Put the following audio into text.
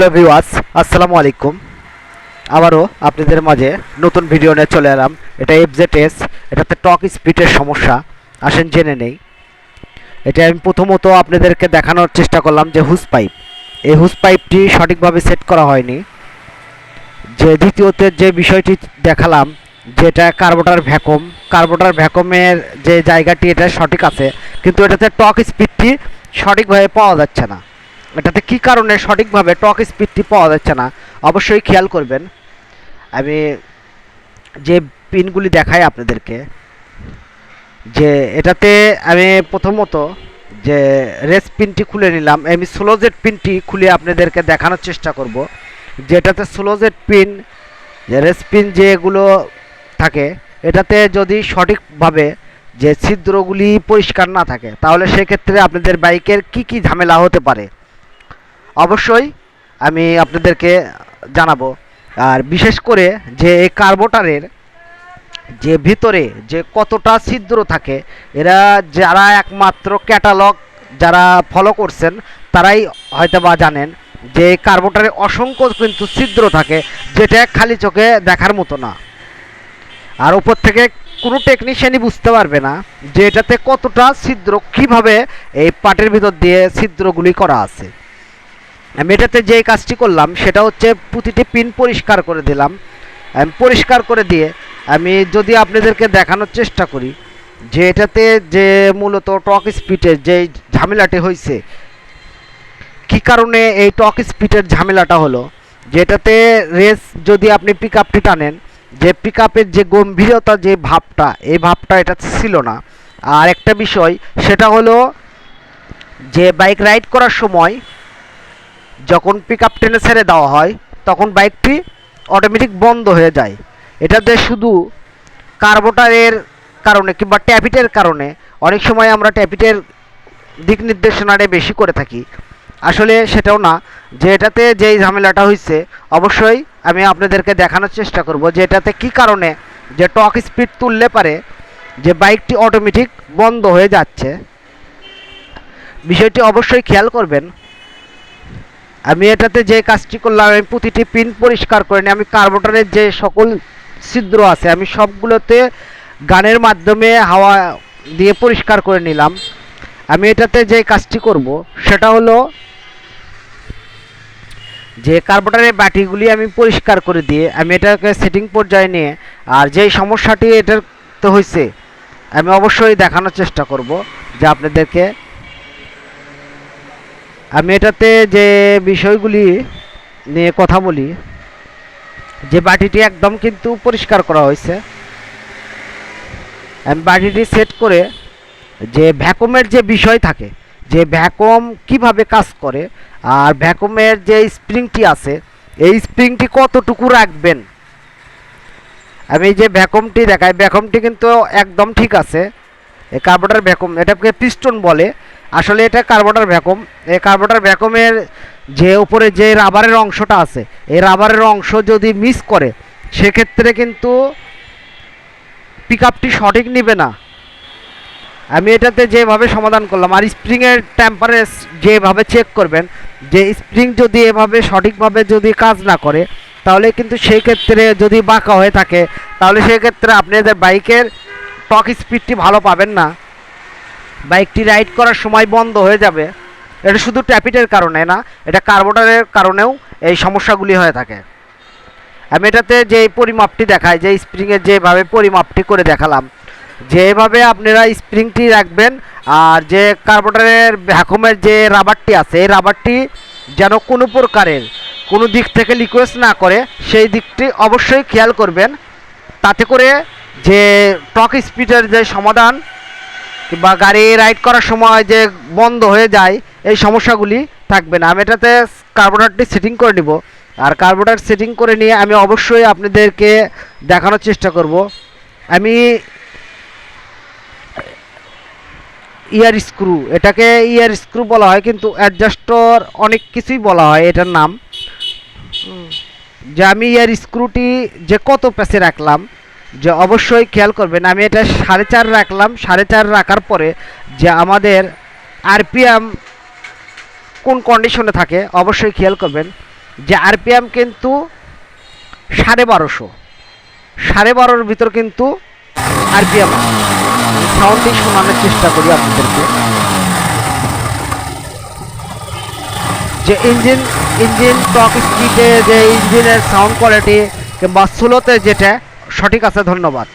Hello ভিওয়াস আসসালামু আলাইকুম। আবারও আপনাদের মাঝে নতুন ভিডিও নিয়ে চলে এলাম। এটা এফজেড এস এটাতে টক স্পিডের সমস্যা, আসেন জেনে নেই। এটা আমি প্রথমত আপনাদেরকে দেখানোর চেষ্টা করলাম যে হুস পাইপ। এই হুস পাইপটি সঠিকভাবে সেট করা হয়নি। যে দ্বিতীয়তে যে বিষয়টি দেখালাম যেটা কার্বোটার ভ্যাকুম, কার্বোটার ভ্যাকুমের যে জায়গাটি, এটা সঠিক আছে, কিন্তু এটাতে টক স্পিডটি সঠিকভাবে পাওয়া যাচ্ছে না। এটাতে কি কারণে সঠিকভাবে টক স্পিডটি পাওয়া যাচ্ছে না? অবশ্যই খেয়াল করবেন। আমি যে পিনগুলি দেখাই আপনাদেরকে, যে এটাতে আমি প্রথমত যে রেস পিনটি খুলে নিলাম, আমি স্লোজেট পিনটি খুলে আপনাদেরকে দেখানোর চেষ্টা করব। যেটাতে স্লোজেট পিন, যে রেস পিন যেগুলো থাকে, এটাতে যদি সঠিকভাবে যে ছিদ্রগুলি পরিষ্কার না থাকে, তাহলে সেক্ষেত্রে আপনাদের বাইকের কি কি ঝামেলা হতে পারে? অবশ্যই আমি আপনাদেরকে জানাব। আর বিশেষ করে যে এই কার্বোটারের যে ভিতরে যে কতটা ছিদ্র থাকে, এরা যারা একমাত্র ক্যাটালগ যারা ফলো করছেন, তারাই হয়তো বা জানেন যে কার্বোটারে অসংখ্য কিন্তু ছিদ্র থাকে, যেটা খালি চোখে দেখার মতো না। আর উপর থেকে কোনো টেকনিশিয়ানই বুঝতে পারবে না যে এটাতে কতটা ছিদ্র, কীভাবে এই পাটের ভিতর দিয়ে ছিদ্রগুলি করা আছে। আমি এটাতে যে কাজটি করলাম, সেটা হচ্ছে প্রতিটি পিন পরিষ্কার করে দিলাম। আমি পরিষ্কার করে দিয়ে আমি যদি আপনাদেরকে দেখানোর চেষ্টা করি, যে এটাতে যে মূলত টক স্পিডের যে ঝামেলাটি হয়েছে কি কারণে এই টক স্পিডের ঝামেলাটা হলো? যেটাতে রেস যদি আপনি পিক আপটি টানেন, যে পিক আপের যে গম্ভীরতা, যে ভাবটা, এই ভাবটা এটা ছিল না। আর একটা বিষয়, সেটা হলো যে বাইক রাইড করার সময় যখন পিক আপ টেনে ছেড়ে দেওয়া হয়, তখন বাইকটি অটোমেটিক বন্ধ হয়ে যায়। এটাতে শুধু কার্বোটারের কারণে কিংবা ট্যাপিটের কারণে অনেক সময় আমরা ট্যাপিটের দিক নির্দেশনাটা বেশি করে থাকি। আসলে সেটাও না, যে এটাতে যেই ঝামেলাটা হয়েছে অবশ্যই আমি আপনাদেরকে দেখানোর চেষ্টা করব যে এটাতে কি কারণে যে টক স্পিড তুললে পারে যে বাইকটি অটোমেটিক বন্ধ হয়ে যাচ্ছে। বিষয়টি অবশ্যই খেয়াল করবেন। আমি এটাতে যে কাজটি করলাম, আমি প্রতিটি পিন পরিষ্কার করে নিই। আমি কার্বোটারের যে সকল ছিদ্র আছে, আমি সবগুলোতে গানের মাধ্যমে হাওয়া দিয়ে পরিষ্কার করে নিলাম। আমি এটাতে যে কাজটি করব, সেটা হলো যে কার্বোটারের বাটিগুলি আমি পরিষ্কার করে দিয়ে, আমি এটাকে সেটিং পর্যায়ে নিয়ে, আর যেই সমস্যাটি এটার তো হয়েছে আমি অবশ্যই দেখানোর চেষ্টা করব যে আপনাদেরকে আমি এটাতে যে বিষয়গুলি নিয়ে কথা বলি, যে বাটিটি একদম কিন্তু পরিষ্কার করা হয়েছে। আমি বাটিটি সেট করে যে ভ্যাকুমের যে বিষয় থাকে, যে ভ্যাকুম কীভাবে কাজ করে, আর ভ্যাকুমের যে স্প্রিংটি আছে, এই স্প্রিংটি কতটুকু রাখবেন? আমি যে ভ্যাকুমটি দেখাই ভ্যাকুমটি কিন্তু একদম ঠিক আছে। এই কার্বোটার ভ্যাকুম এটাকে পিস্টন বলে। আসলে এটা কার্বোটার ভ্যাকুম। এই কার্বোটার ভ্যাকুমের যে উপরে যে রাবারের অংশটা আছে, এই রাবারের অংশ যদি মিস করে, সেক্ষেত্রে কিন্তু পিক আপটি সঠিক নিবে না। আমি এটাতে যেভাবে সমাধান করলাম, আর স্প্রিংয়ের টেম্পারেচ যেভাবে চেক করবেন, যে স্প্রিং যদি এভাবে সঠিকভাবে যদি কাজ না করে, তাহলে কিন্তু সেই ক্ষেত্রে যদি বাঁকা হয়ে থাকে, তাহলে সেই ক্ষেত্রে আপনাদের বাইকের টক স্পিডটি ভালো পাবেন না। বাইকটি রাইড করার সময় বন্ধ হয়ে যাবে। এটা শুধু ট্যাপিটের কারণে না, এটা কার্বোটারের কারণেও এই সমস্যাগুলি হয়ে থাকে। আমি এটাতে যে পরিমাপটি দেখাই, যে স্প্রিংয়ের যেভাবে পরিমাপটি করে দেখালাম, যেভাবে আপনারা স্প্রিংটি রাখবেন আর যে কার্বোটারের ভ্যাকুমের যে রাবারটি আছে, এই রাবারটি যেন কোনো প্রকারের কোনো দিক থেকে লিকুয়েস্ট না করে, সেই দিকটি অবশ্যই খেয়াল করবেন। তাতে করে যে টক স্পিডের যে সমাধান কিংবা গাড়ি রাইড করার সময় যে বন্ধ হয়ে যায়, এই সমস্যাগুলি থাকবে না। আমি এটাতে কার্বোরেটরটি সেটিং করে নিব। আর কার্বোরেটর সেটিং করে নিয়ে আমি অবশ্যই আপনাদেরকে দেখানোর চেষ্টা করব। আমি ইয়ার স্ক্রু, এটাকে ইয়ার স্ক্রু বলা হয়, কিন্তু অ্যাডজাস্টর অনেক কিছুই বলা হয় এটার নাম। যে আমি ইয়ার স্ক্রুটি যে কত প্যাসে রাখলাম যে অবশ্যই খেয়াল করবেন, আমি এটা সাড়ে চার রাখলাম। সাড়ে চার রাখার পরে যে আমাদের আরপিএম কোন কন্ডিশনে থাকে, অবশ্যই খেয়াল করবেন যে আরপিএম কিন্তু সাড়ে বারোশো। সাড়ে বারোর ভিতর কিন্তু আরপিএম সাউন্ডই শোনানোর চেষ্টা করি আপনাদেরকে। যে ইঞ্জিন ইঞ্জিন টক স্পিডে যে ইঞ্জিনের সাউন্ড কোয়ালিটি কিংবা স্লোতে যেটা সঠিক আছে ধন্যবাদ।